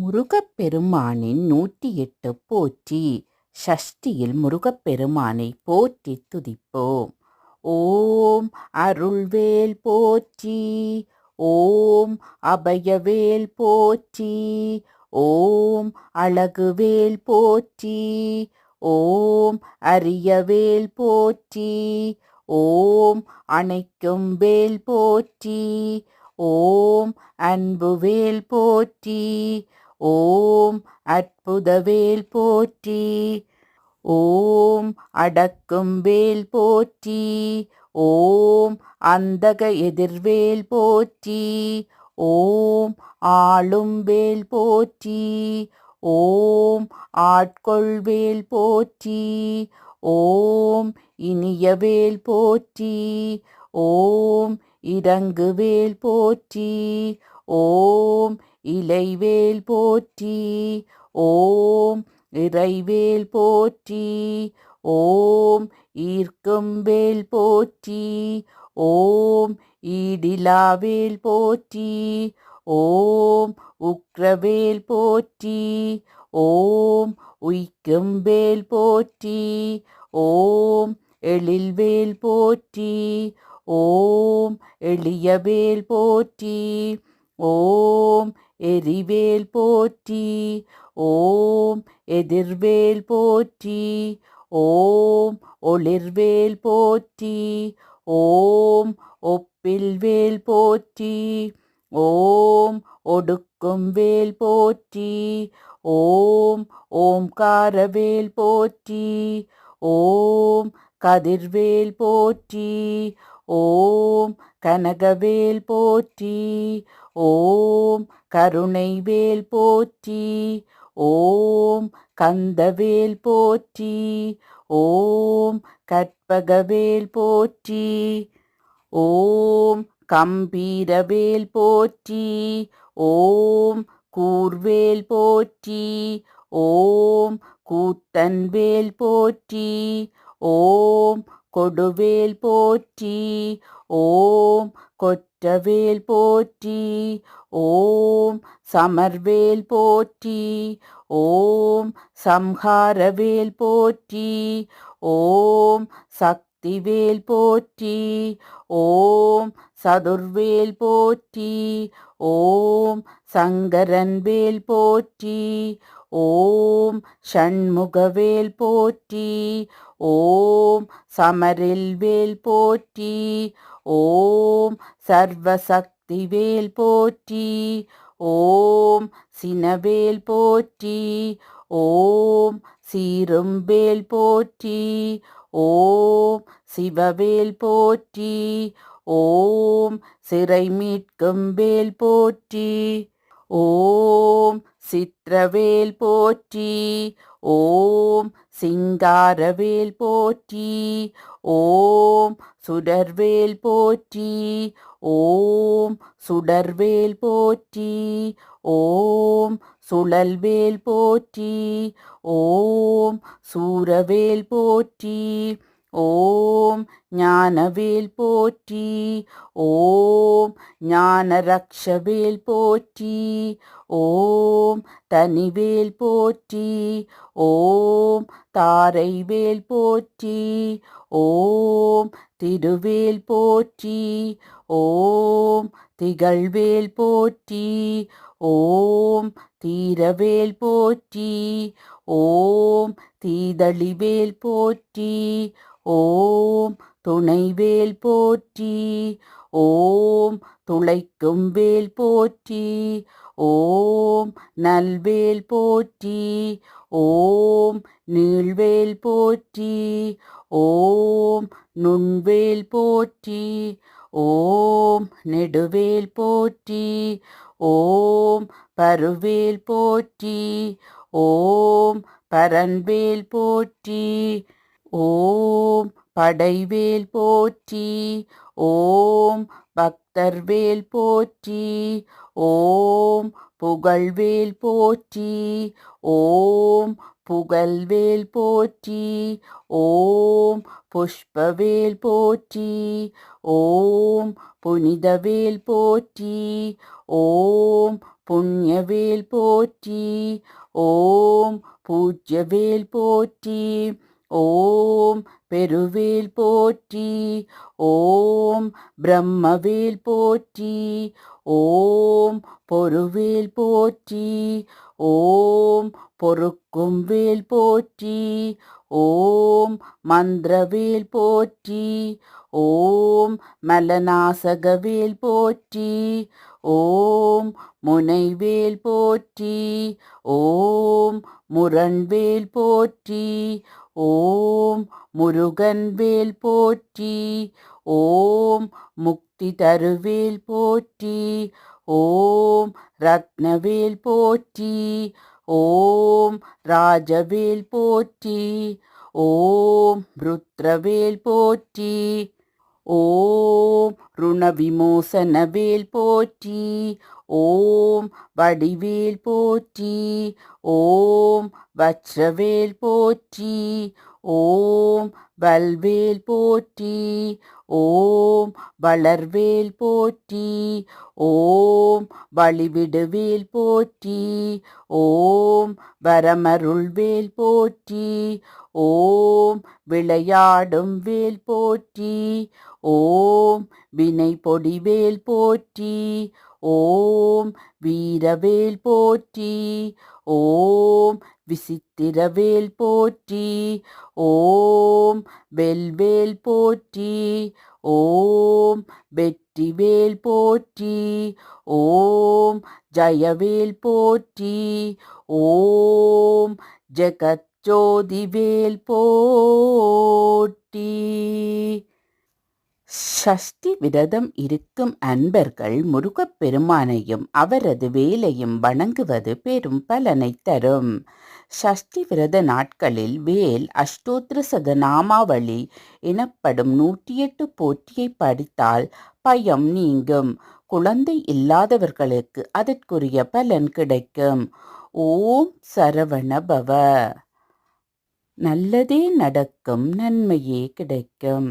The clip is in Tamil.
முருகப்பெருமானின் நூற்றி எட்டு போற்றி. ஷஷ்டியில் முருகப்பெருமானை போற்றி துதிப்போம். ஓம் அருள்வேல் போற்றி. ஓம் அபயவேல் போற்றி. ஓம் அழகுவேல் போற்றி. ஓம் அரியவேல் போற்றி. ஓம் அணைக்கும் வேல் போற்றி. ஓம் அன்புவேல் போற்றி. ஓம் அற்புதவேல் போற்றி. ஓம் அடக்கும் வேல் போற்றி. ஓம் அந்தக எதிர்வேல் போற்றி. ஓம் ஆளும் வேல் போற்றி. ஓம் ஆட்கொள்வேல் போற்றி. ஓம் இனியவேல் போற்றி. ஓம் இறங்குவேல் போற்றி. ஓம் இலைவேல் போற்றி ஓம் இறைவேல் போற்றி ஓம் ஈர்க்கும் வேல் போற்றி ஓம் ஈடிலாவேல் போற்றி ஓம் உக்ரவேல் போற்றி ஓம் உய்க்கும் வேல் போற்றி ஓம் எழில்வேல் போற்றி ஓம் எளியவேல் போற்றி ஓம் எரிவேல் போற்றி ஓம் எதிர்வேல் போற்றி ஓம் ஒளிர்வேல் போற்றி ஓம் ஒப்பில்வேல் போற்றி ஓம் ஒடுக்கும் வேல் போற்றி ஓம் ஓம்காரவேல் போற்றி ஓம் கதிர்வேல் போற்றி ஓம் கனகவேல் போற்றி ஓம் கருணைவேல் போற்றி ஓம் கந்தவேல் போற்றி ஓம் கற்பகவேல் போற்றி ஓம் கம்பீரவேல் போற்றி ஓம் கூர்வேல் போற்றி ஓம் கூத்தன்வேல் போற்றி ஓம் கொடுவேல் போற்றி ஓம் கொற்றவேல் போற்றி. ஓம் சமர்வேல் போற்றி. ஓம் சம்ஹாரவேல் போற்றி. ஓம் சக்திவேல் போற்றி. ஓம் சதுர்வேல் போற்றி. ஓம் சங்கரன்வேல் போற்றி. ஓம் ஷண்முகவேல் போற்றி. ஓம் சமரில் வேல் போற்றி. ஓம் சர்வசக்திவேல் போற்றி ஓம் சினவேல் போற்றி ஓம் சீரும்பேல் போற்றி ஓம் சிவவேல் போற்றி ஓம் சிறை மீட்கும் வேல் போற்றி ஓம் சித்திரவேல் போற்றி ஓம் சிங்காரவேல் போற்றி ஓம் சுடர்வேல் போற்றி ஓம் சுடர்வேல் போற்றி ஓம் சுழல்வேல் போற்றி ஓம் சூரவேல் போற்றி. ஓம் ஞானவேல் போற்றி ஓம் ஞானரக்ஷவேல் போற்றி ஓம் தனிவேல் போற்றி ஓம் தாரைவேல் போற்றி ஓம் திருவேல் போற்றி ஓம் திகழ்வேல் போற்றி ஓம் தீரவேல் போற்றி ஓம் தீதளிவேல் போற்றி ஓம் துணைவேல் போற்றி ஓம் துளைக்கும் வேல் போற்றி ஓம் நல்வேல் போற்றி ஓம் நீள்வேல் போற்றி ஓம் நுண்வேல் போற்றி ஓம் நெடுவேல் போற்றி ஓம் பருவேல் போற்றி ஓம் பரன்வேல் போற்றி ஓம் படைவேல் போற்றி ஓம் பக்தர்வேல் போற்றி ஓம் புகழ்வேல் போற்றி ஓம் புகழ்வேல் போற்றி ஓம் புஷ்பவேல் போற்றி ஓம் புனிதவேல் போற்றி ஓம் புண்ணியவேல் போற்றி ஓம் பூஜ்யவேல் போற்றி. ஓம் பெருவேல் போற்றி ஓம் பிரம்மவேல் போற்றி ஓம் பொருவேல் போற்றி ஓம் பொறுக்கும் வேல் போற்றி ஓம் மந்திரவேல் போற்றி ஓம் மலநாசகவேல் போற்றி ஓம் முனைவேல் போற்றி ஓம் முரண்வேல் போற்றி ஓம் முருகன் வேல் போற்றி ஓம் முக்தி தருவேல் போற்றி ஓம் ரத்னவேல் போற்றி ஓம் ராஜவேல் போற்றி ஓம் ருத்ரவேல் போற்றி. ஓம் ருணவிமோசனவேல் போற்றி ஓம் வடிவேல் போற்றி ஓம் வச்சவேல் போற்றி ஓம் வல்வேல் போற்றி ஓம் வளர்வேல் போற்றி ஓம் வழிவிடுவேல் போற்றி ஓம் வரமருள்வேல் போற்றி ஓம் விளையாடும் வேல் போற்றி ஓம் வினை பொடிவேல் போற்றி ஓம் வீரவேல் போற்றி ஓம் விசித்திரவேல் போற்றி ஓம் வெல்வேல் போற்றி ஓம் வெற்றிவேல் போற்றி ஓம் ஜயவேல் போற்றி ஓம் ஜெகத் ஜோதிவேல் போட்டி. சஷ்டி விரதம் இருக்கும் அன்பர்கள் முருகப்பெருமானையும் அவரது வேலையும் வணங்குவது பெரும் பலனை தரும். சஷ்டி விரத நாட்களில் வேல் அஷ்டோத்திர சதநாமாவளி எனப்படும் நூற்றி எட்டு போற்றியை படித்தால் பயம் நீங்கும். குழந்தை இல்லாதவர்களுக்கு அதற்குரிய பலன் கிடைக்கும். ஓம் சரவண பவ நல்லதே நடக்கும் நன்மையே கிடைக்கும்.